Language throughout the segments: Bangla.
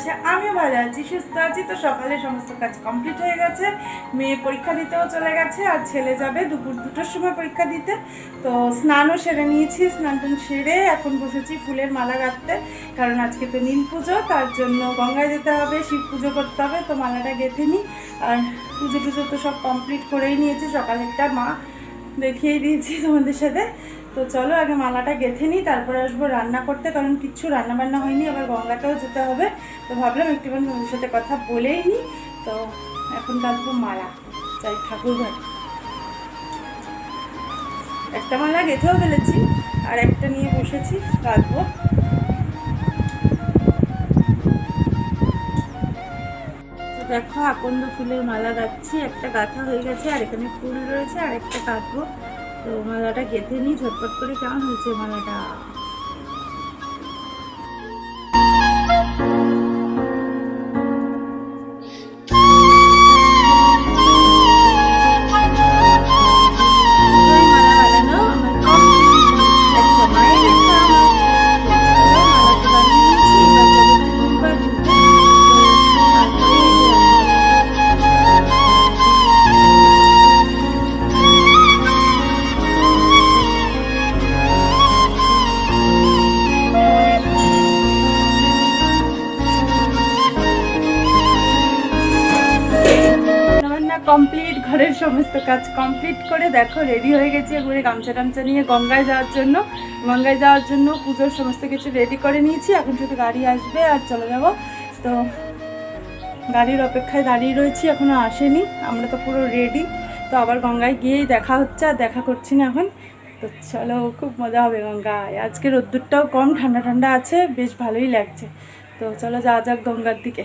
আছো, আমিও ভালো আছি, সুস্থ আছি। তো সকালে সমস্ত কাজ কমপ্লিট হয়ে গেছে। মেয়ে পরীক্ষা দিতেও চলে গেছে, আর ছেলে যাবে দুপুর দুটোর সময় পরীক্ষা দিতে। তো স্নানও সেরে নিয়েছি, স্নান টান সেরে এখন বসেছি ফুলের মালা গাঁথতে। কারণ আজকে তো নীল পুজো, তার জন্য গঙ্গায় যেতে হবে, শিব পুজো করতে হবে, তো মালাটা গেঁথে নিই। আর পুজো টুজো তো সব কমপ্লিট করেই নিয়েছি সকালেরটা মা দেখিয়ে দিয়েছি তোমাদের সাথে। তো চলো, আগে মালাটা গেঁথে নিই, তারপরে আসব রান্না করতে, কারণ কিচ্ছু রান্না বান্না হয়নি, আবার গঙ্গাতেও যেতে হবে। তো ভাবলাম একটুখানি তোমাদের সাথে কথা বলেই নিই। তো এখন গাঁথবো মালা চাই ঠাকুর একটা মালা গেঁথেও ফেলেছি, আর একটা নিয়ে বসেছি তো দেখো, আকন্দ ফুলের মালা গাচ্ছি, একটা গাঁথা হয়ে গেছে, আর এখানে ফুল রয়েছে, আর একটা কাটবো তো মালাটা গেঁথে নিই ঝটপট করে কেমন হয়েছে মালাটা? কমপ্লিট ঘরের সমস্ত কাজ কমপ্লিট করে দেখো রেডি হয়ে গেছি একবারে গামছা টামছা নিয়ে গঙ্গায় যাওয়ার জন্য। গঙ্গায় যাওয়ার জন্য পুজোর সমস্ত কিছু রেডি করে নিয়েছি। এখন শুধু গাড়ি আসবে আর চলে যাব। তো গাড়ির অপেক্ষায় দাঁড়িয়ে রয়েছি এখনও আসেনি। আমরা তো পুরো রেডি তো আবার গঙ্গায় গিয়েই দেখা হচ্ছে আর দেখা করছি না এখন। তো চলো, খুব মজা হবে গঙ্গায়। আজকে রোদ্দুরটাও কম, ঠান্ডা ঠান্ডা আছে, বেশ ভালোই লাগছে। তো চলো, যাওয়া যাক গঙ্গার দিকে।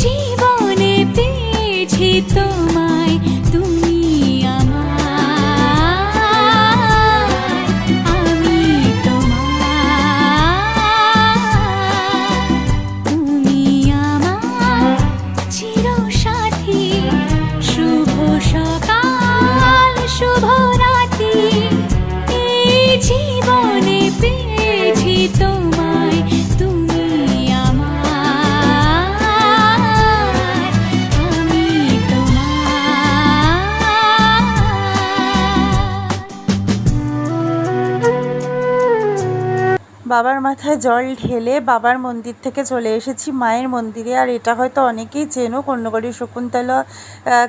জীবনে পেয়েছি তোমায়। বাবার মাথায় জল ঢেলে বাবার মন্দির থেকে চলে এসেছি মায়ের মন্দিরে। আর এটা হয়তো অনেকেই চেনো কর্ণগড়ি শকুন্তলা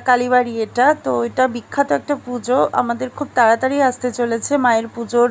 কালীবাড়ি এটা। তো এটা বিখ্যাত একটা পুজো। আমাদের খুব তাড়াতাড়ি আসতে চলেছে মায়ের পুজোর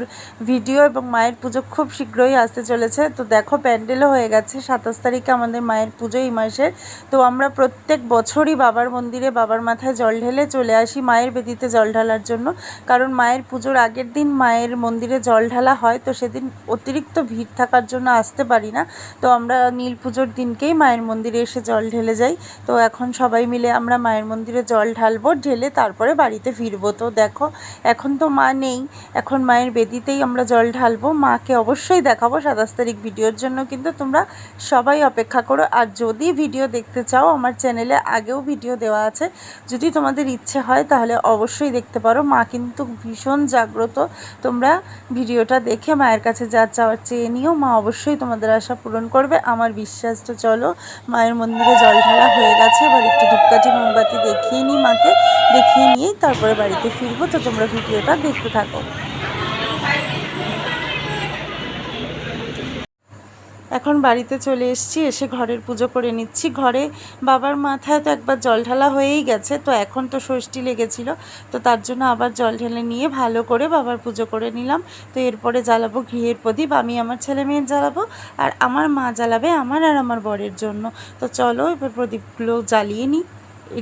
ভিডিও এবং মায়ের পুজো খুব শীঘ্রই আসতে চলেছে। তো দেখো, প্যান্ডেলও হয়ে গেছে সাতাশ তারিখে আমাদের মায়ের পুজো এই মাসের তো আমরা প্রত্যেক বছরই বাবার মন্দিরে বাবার মাথায় জল ঢেলে চলে আসি মায়ের বেদিতে জল ঢালার জন্য। কারণ মায়ের পুজোর আগের দিন মায়ের মন্দিরে জল ঢালা হয়, তো সেদিন অতিরিক্ত ভিড় থাকার জন্য আসতে পারি না। তো আমরা নীল পুজোর দিনকেই মায়ের মন্দিরে এসে জল ঢেলে যাই। তো এখন সবাই মিলে আমরা মায়ের মন্দিরে জল ঢালবো, ঢেলে তারপরে বাড়িতে ফিরবো। তো দেখো, এখন তো মা নেই। এখন মায়ের বেদিতেই আমরা জল ঢালবো। মাকে অবশ্যই দেখাবো সাতাশ তারিখ ভিডিওর জন্য। কিন্তু তোমরা সবাই অপেক্ষা করো। আর যদি ভিডিও দেখতে চাও, আমার চ্যানেলে আগেও ভিডিও দেওয়া আছে। যদি তোমাদের ইচ্ছে হয়, তাহলে অবশ্যই দেখতে পারো। মা কিন্তু ভীষণ জাগ্রত। তোমরা ভিডিওটা দেখে মায়ের কাছে যা চাওয়ার চেয়ে নিও। মা অবশ্যই তোমাদের আশা পূরণ করবে। আমার বিশ্বাস তো চলো, মায়ের মন্দিরে জল ঢালা হয়ে গেছে। এবার একটু ধূপকাঠি, মোমবাতি দেখিয়ে নিই মাকে। দেখিয়ে নিয়েই তারপরে বাড়িতে ফিরবো। তো তোমরা ভিডিওটা দেখতে থাকো। এখন বাড়িতে চলে এসেছি, এসে ঘরের পুজো করে নিচ্ছি। ঘরে বাবার মাথায় তো একবার জল ঢালা হয়েই গেছে, তো এখন তো ষষ্ঠী লেগেছিল, তো তার জন্য আবার জল ঢেলে নিয়ে ভালো করে বাবার পুজো করে নিলাম। তো এরপরে জ্বালাবো গৃহের প্রদীপ, আমি আমার ছেলে মেয়ের জ্বালাবো, আর আমার মা জ্বালাবে আমার আর আমার বরের জন্য। তো চলো এবার প্রদীপগুলো জ্বালিয়ে নিই।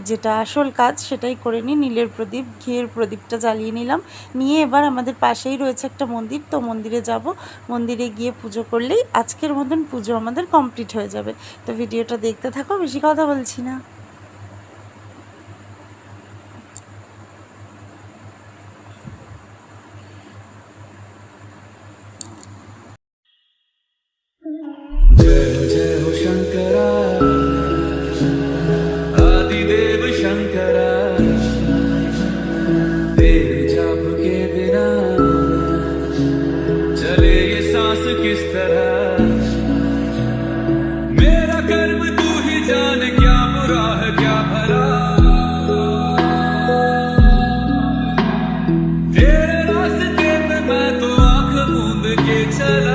যেটা আসল কাজ, সেটাই করে নিই। নীলের প্রদীপ, ঘিয়ের প্রদীপটা জ্বালিয়ে নিলাম। নিয়ে এবার আমাদের পাশেই রয়েছে একটা মন্দির। তো মন্দিরে যাব। মন্দিরে গিয়ে পুজো করলেই আজকের মতন পুজো আমাদের কমপ্লিট হয়ে যাবে। তো ভিডিওটা দেখতে থাকো, বেশি কথা বলছি না। Jai Jai Shankara pixel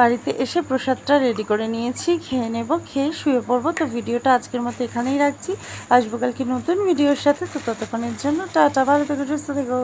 বাড়িতে এসে প্রসাদটা রেডি করে নিয়েছি, খেয়ে নেব, খেয়ে শুয়ে পড়ব। তো ভিডিওটা আজকের মতো এখানেই রাখছি। আসব কালকে নতুন ভিডিওর সাথে। তো ততক্ষণের জন্য টাটা, ভালো থেকো, সুস্থ থেকো।